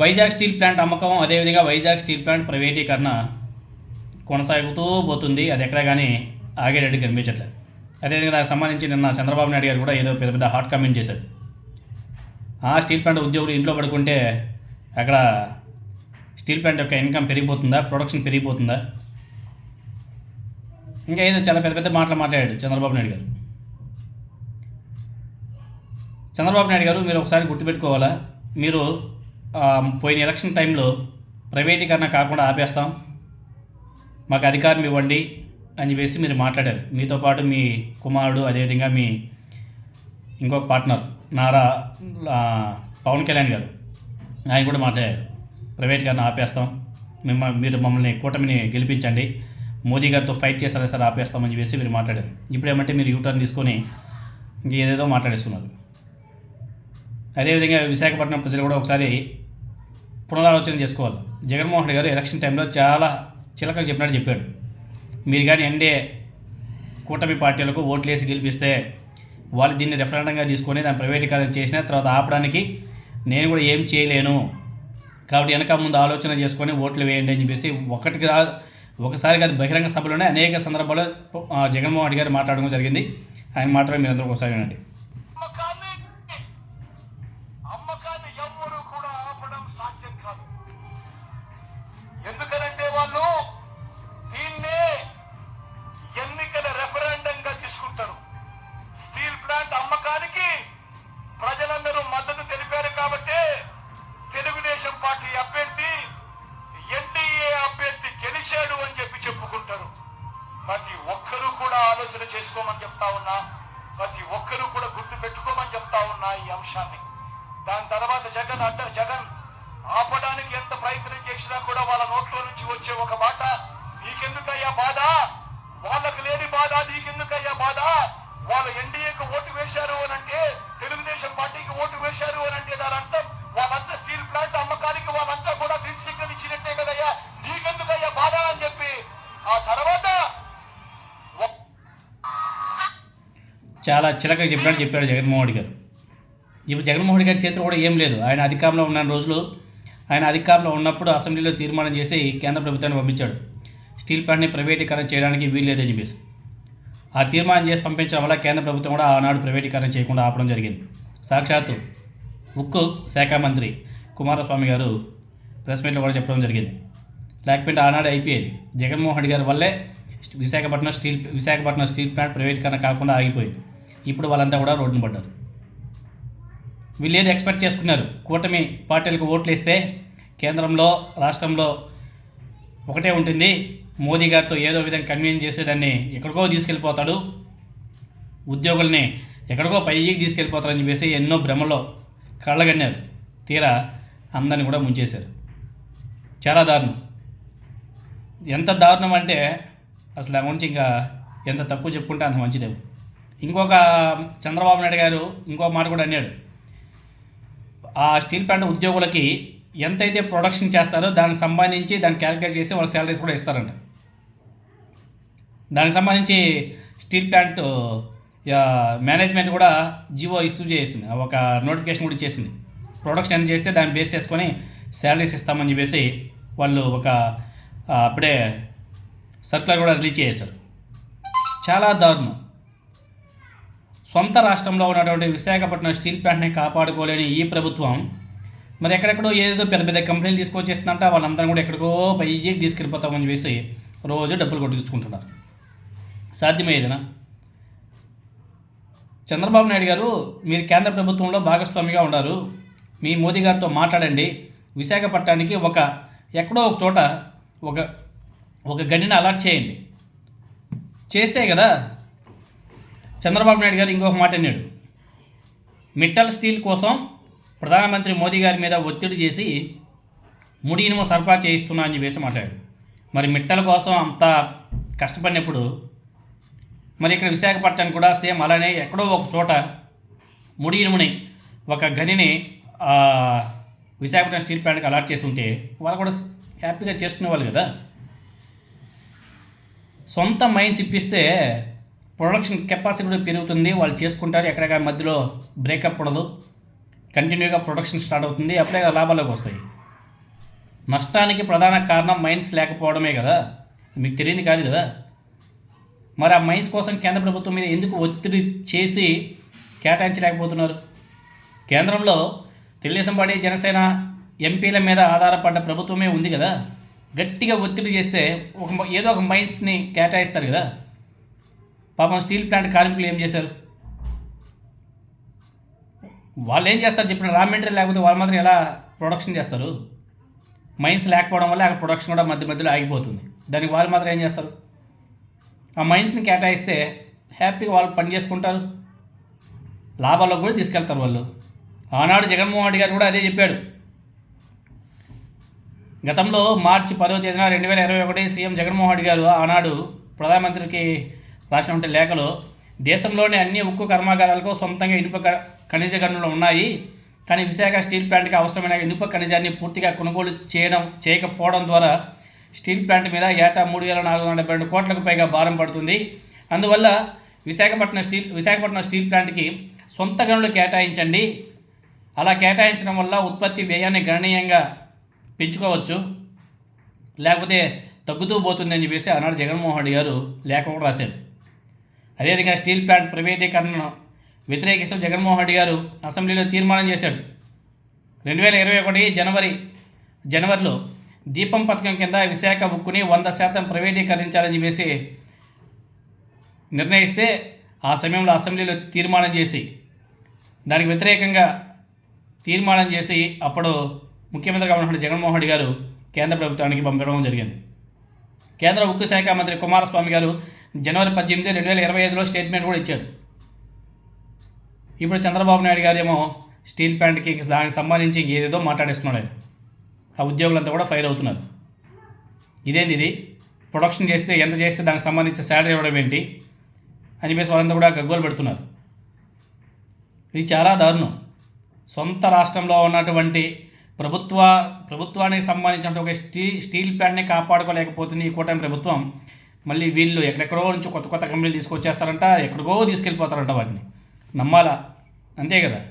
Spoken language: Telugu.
వైజాగ్ స్టీల్ ప్లాంట్ అమ్మకం అదేవిధంగా వైజాగ్ స్టీల్ ప్లాంట్ ప్రైవేటీకరణ కొనసాగుతూ పోతుంది. అది ఎక్కడ కానీ ఆగేటట్టు కనిపించట్లేదు. అదేవిధంగా దానికి సంబంధించి నిన్న చంద్రబాబు నాయుడు గారు కూడా ఏదో పెద్ద పెద్ద హాట్ కామెంట్ చేశారు. ఆ స్టీల్ ప్లాంట్ ఉద్యోగులు ఇంట్లో పడుకుంటే అక్కడ స్టీల్ ప్లాంట్ యొక్క ఇన్కమ్ పెరిగిపోతుందా? ప్రొడక్షన్ పెరిగిపోతుందా? ఇంకా ఏదో చాలా పెద్ద పెద్ద మాటలు మాట్లాడాడు చంద్రబాబు నాయుడు గారు. చంద్రబాబు నాయుడు గారు మీరు ఒకసారి గుర్తుపెట్టుకోవాలా? మీరు పోయిన ఎలక్షన్ టైంలో ప్రైవేటీకరణ కాకుండా ఆపేస్తాం. మాకు అధికారం ఇవ్వండి అని చెప్పేసి మీరు మాట్లాడారు. మీతో పాటు మీ కుమారుడు అదేవిధంగా మీ ఇంకొక పార్ట్నర్ నారా పవన్ కళ్యాణ్ గారు ఆయన కూడా మాట్లాడారు. ప్రైవేట్గా ఆపేస్తాం. మిమ్మల్ని మీరు మమ్మల్ని కూటమిని గెలిపించండి. మోదీ గారితో ఫైట్ చేసారా సార్ ఆపేస్తామని చెప్పేసి మీరు మాట్లాడారు. ఇప్పుడు ఏమంటే మీరు యూటర్న్ తీసుకొని ఇంక ఏదేదో మాట్లాడేస్తున్నారు. అదేవిధంగా విశాఖపట్నం ప్రజలు కూడా ఒకసారి పునరాలోచన చేసుకోవాలి. జగన్మోహన్ రెడ్డి గారు ఎలక్షన్ టైంలో చాలా చిలకలు చెప్పినట్టు చెప్పాడు. మీరు కానీ ఎన్డీఏ కూటమి పార్టీలకు ఓట్లు వేసి గెలిపిస్తే వాళ్ళు దీన్ని రెఫరెండంగా తీసుకొని దాని ప్రైవేటీకరణ చేసిన తర్వాత ఆపడానికి నేను కూడా ఏం చేయలేను. కాబట్టి వెనక ముందు ఆలోచన చేసుకొని ఓట్లు వేయండి అని చెప్పేసి ఒకటికి ఒకసారి కాదు బహిరంగ సభలోనే అనేక సందర్భాల్లో జగన్మోహన్ రెడ్డి గారు మాట్లాడడం జరిగింది. ఆయన మాట్లాడే మీరు అందరూ ఒకసారి వినండి. ప్రతి ఒక్కరూ కూడా ఆలోచన చేసుకోమని చెప్తా ఉన్నా ప్రతి ఒక్కరూ కూడా గుర్తు పెట్టుకోమని చెప్తా ఉన్నా ఈ అంశాన్ని. దాని తర్వాత జగన్ అడ్డ జగన్ ఆపడానికి ఎంత ప్రయత్నం చేసినా కూడా వాళ్ళ నోట్లో నుంచి వచ్చే ఒక మాట నీకెందుకయ్యా బాధ? వాళ్ళకు లేని బాధ నీకెందుకయ్యా బాధ? వాళ్ళు ఎన్డీఏకి ఓటు వేశారు అని అంటే తెలుగుదేశం పార్టీకి ఓటు వేశారు అని అంటే దాని అర్థం వాళ్ళంతా స్టీల్ ప్లాంట్ అమ్మ వాళ్ళంతా కూడా గ్రీన్ సిగ్నల్ ఇచ్చినట్టే కదయ్యా నీకెందుకయ్యా బాధ అని చెప్పి ఆ తర్వాత ఒ- చాలా చిలకగా చెప్పాడు చెప్పాడు జగన్మోహన్ రెడ్డి గారు. ఇప్పుడు జగన్మోహన్ రెడ్డి గారి చేతిలో కూడా ఏం లేదు. ఆయన అధికారంలో ఉన్న రోజులు ఆయన అధికారంలో ఉన్నప్పుడు అసెంబ్లీలో తీర్మానం చేసి కేంద్ర ప్రభుత్వాన్ని పంపించాడు. స్టీల్ ప్లాంట్ని ప్రైవేటీకరణ చేయడానికి వీల్లేదని చెప్పేసి. ఆ తీర్మానం చేసి పంపించడం వల్ల కేంద్ర ప్రభుత్వం కూడా ఆనాడు ప్రైవేటీకరణ చేయకుండా ఆపడం జరిగింది. సాక్షాత్తు ఉక్కు శాఖ మంత్రి కుమారస్వామి గారు ప్రెస్ మీట్లో కూడా చెప్పడం జరిగింది. లేకపోతే ఆనాడు అయిపోయేది. జగన్మోహన్ రెడ్డి గారి వల్లే Visakhapatnam steel Visakhapatnam steel plant ప్రైవేటీకరణ కాకుండా ఆగిపోయింది. ఇప్పుడు వాళ్ళంతా కూడా రోడ్డున పడ్డారు. వీళ్ళు ఏది ఎక్స్పెక్ట్ చేసుకున్నారు. కూటమి పార్టీలకు ఓట్లు వేస్తే కేంద్రంలో రాష్ట్రంలో ఒకటే ఉంటుంది. మోదీ గారితో ఏదో విధంగా కన్వీన్ చేసేదాన్ని ఎక్కడికో తీసుకెళ్ళిపోతాడు. ఉద్యోగుల్ని ఎక్కడికో పైకి తీసుకెళ్ళిపోతారని చెప్పేసి ఎన్నో భ్రమలో కళ్ళగన్నారు తీరా అందరిని కూడా ముంచేశారు. చాలా దారుణం. ఎంత దారుణం అంటే అసలు అమౌంట్ గురించి ఇంకా ఎంత తక్కువ చెప్పుకుంటే అంత మంచిదేమో. ఇంకొక చంద్రబాబు నాయుడు గారు ఇంకో మాట కూడా అన్నాడు. ఆ స్టీల్ ప్లాంట్ ఉద్యోగులకి ఎంతైతే ప్రొడక్షన్ చేస్తారో దానికి సంబంధించి దాన్ని క్యాలిక్యులేట్ చేసి వాళ్ళ శాలరీస్ కూడా ఇస్తారంట. దానికి సంబంధించి స్టీల్ ప్లాంట్ మేనేజ్మెంట్ కూడా జివో ఇష్యూ చేసింది. ఒక నోటిఫికేషన్ కూడా ఇచ్చేసింది. ప్రొడక్షన్ ఎంత చేస్తే దాన్ని బేస్ చేసుకొని శాలరీస్ ఇస్తామని చెప్పేసి వాళ్ళు ఒక అప్పుడే సర్కులర్ కూడా రిలీజ్ చేశారు. చాలా దారుణం. సొంత రాష్ట్రంలో ఉన్నటువంటి విశాఖపట్నం స్టీల్ ప్లాంట్ని కాపాడుకోలేని ఈ ప్రభుత్వం మరి ఎక్కడెక్కడో ఏదో పెద్ద పెద్ద కంపెనీలు తీసుకొచ్చేస్తుందంట వాళ్ళందరం కూడా ఎక్కడికో పైకి తీసుకెళ్ళిపోతామని చెప్పేసి రోజు డబ్బులు కొట్టించుకుంటున్నారు సాధ్యమయ్యేదినా చంద్రబాబు నాయుడు గారు మీరు కేంద్ర ప్రభుత్వంలో భాగస్వామిగా ఉన్నారు. మీ మోదీ గారితో మాట్లాడండి. విశాఖపట్నానికి ఒక ఎక్కడో ఒక చోట ఒక ఒక గనిని అలాట్ చేయండి. చేస్తే కదా చంద్రబాబు నాయుడు గారు ఇంకొక మాట అన్నాడు. మిట్టల్ స్టీల్ కోసం ప్రధానమంత్రి మోదీ గారి మీద ఒత్తిడి చేసి ముడి ఇనుము సరఫరా చేయిస్తున్నా అని చెప్పేసి మాట్లాడాడు. మరి మిట్టల కోసం అంత కష్టపడినప్పుడు మరి ఇక్కడ విశాఖపట్నం కూడా సేమ్ అలానే ఎక్కడో ఒక చోట ముడి ఇనుముని ఒక గనిని విశాఖపట్నం స్టీల్ ప్లాంట్కి అలాట్ చేసి ఉంటే వాళ్ళు కూడా హ్యాపీగా చేసుకునేవాళ్ళు కదా. సొంత మైండ్స్ ఇప్పిస్తే ప్రొడక్షన్ కెపాసిటీ కూడా పెరుగుతుంది. వాళ్ళు చేసుకుంటారు. ఎక్కడెక్కడ మధ్యలో బ్రేకప్ ఉండదు. కంటిన్యూగా ప్రొడక్షన్ స్టార్ట్ అవుతుంది. అప్పుడే లాభాలకు వస్తాయి. నష్టానికి ప్రధాన కారణం మైన్స్ లేకపోవడమే కదా. మీకు తెలియదు కాదు కదా. మరి ఆ మైన్స్ కోసం కేంద్ర ప్రభుత్వం మీద ఎందుకు ఒత్తిడి చేసి కేటాయించలేకపోతున్నారు? కేంద్రంలో తెలుగుదేశం పార్టీ జనసేన ఎంపీల మీద ఆధారపడ్డ ప్రభుత్వమే ఉంది కదా. గట్టిగా ఒత్తిడి చేస్తే ఒక ఏదో ఒక మైన్స్ని కేటాయిస్తారు కదా. పాపం స్టీల్ ప్లాంట్ కార్మికులు ఏం చేశారు? వాళ్ళు ఏం చేస్తారు చెప్పిన రా మెటీరియల్ లేకపోతే వాళ్ళు మాత్రం ఎలా ప్రొడక్షన్ చేస్తారు? మైన్స్ లేకపోవడం వల్ల అక్కడ ప్రొడక్షన్ కూడా మధ్య మధ్యలో ఆగిపోతుంది. దానికి వాళ్ళు మాత్రం ఏం చేస్తారు? ఆ మైన్స్ని కేటాయిస్తే హ్యాపీగా వాళ్ళు పని చేసుకుంటారు. లాభాల్లో కూడా తీసుకెళ్తారు వాళ్ళు. ఆనాడు జగన్మోహన్ రెడ్డి గారు కూడా అదే చెప్పాడు. గతంలో మార్చి పదవ తేదీన రెండు వేల ఇరవై ఒకటి సీఎం జగన్మోహన్ రెడ్డి గారు ఆనాడు ప్రధానమంత్రికి రాసినటువంటి లేఖలో దేశంలోని అన్ని ఉక్కు కర్మాగారాలకు సొంతంగా ఇనుప ఖనిజ గనులు ఉన్నాయి. కానీ విశాఖ స్టీల్ ప్లాంట్కి అవసరమైన ఇనుప ఖనిజాన్ని పూర్తిగా కొనుగోలు చేయడం చేయకపోవడం ద్వారా స్టీల్ ప్లాంట్ మీద ఏటా మూడు వేల నాలుగు వందల డెబ్బై రెండు కోట్లకు పైగా భారం పడుతుంది. అందువల్ల విశాఖపట్నం స్టీల్ విశాఖపట్నం స్టీల్ ప్లాంట్కి సొంత గనులు కేటాయించండి. అలా కేటాయించడం వల్ల ఉత్పత్తి వ్యయాన్ని గణనీయంగా పెంచుకోవచ్చు. లేకపోతే తగ్గుతూ పోతుంది అని చెప్పేసి ఆనాడు జగన్మోహన్ రెడ్డి గారు లేఖ కూడా రాశారు. అదేవిధంగా స్టీల్ ప్లాంట్ ప్రైవేటీకరణను వ్యతిరేకిస్తూ జగన్మోహన్ రెడ్డి గారు అసెంబ్లీలో తీర్మానం చేశాడు. రెండు వేల ఇరవై ఒకటి జనవరి జనవరిలో దీపం పథకం కింద విశాఖ ఉక్కుని వంద శాతం ప్రైవేటీకరించాలని చెప్పేసి నిర్ణయిస్తే ఆ సమయంలో అసెంబ్లీలో తీర్మానం చేసి దానికి వ్యతిరేకంగా తీర్మానం చేసి అప్పుడు ముఖ్యమంత్రిగా ఉన్నటువంటి జగన్మోహన్ రెడ్డి గారు కేంద్ర ప్రభుత్వానికి పంపడం జరిగింది. కేంద్ర ఉక్కు శాఖ మంత్రి కుమారస్వామి గారు జనవరి పద్దెనిమిది రెండు వేల ఇరవై ఐదులో స్టేట్మెంట్ కూడా ఇచ్చారు. ఇప్పుడు చంద్రబాబు నాయుడు గారేమో స్టీల్ ప్యాంట్కి దానికి సంబంధించి ఏదేదో మాట్లాడేస్తున్నాడు ఆయన. ఆ ఉద్యోగులంతా కూడా ఫైర్ అవుతున్నారు. ఇదేంది ఇది? ప్రొడక్షన్ చేస్తే ఎంత చేస్తే దానికి సంబంధించిన శాలరీ ఇవ్వడం ఏంటి? అని చెప్పేసి వాళ్ళంతా కూడా గగ్గోలు పెడుతున్నారు. ఇది చాలా దారుణం. సొంత రాష్ట్రంలో ఉన్నటువంటి ప్రభుత్వ ప్రభుత్వానికి సంబంధించిన ఒక స్టీ స్టీల్ ప్లాంట్ని కాపాడుకోలేకపోతుంది ఈ కూటమి ప్రభుత్వం. మళ్ళీ వీళ్ళు ఎక్కడెక్కడో నుంచి కొత్త కొత్త కంపెనీలు తీసుకొచ్చేస్తారంట ఎక్కడికో తీసుకెళ్ళిపోతారంట వాటిని. నమ్మాలా? అంతే కదా?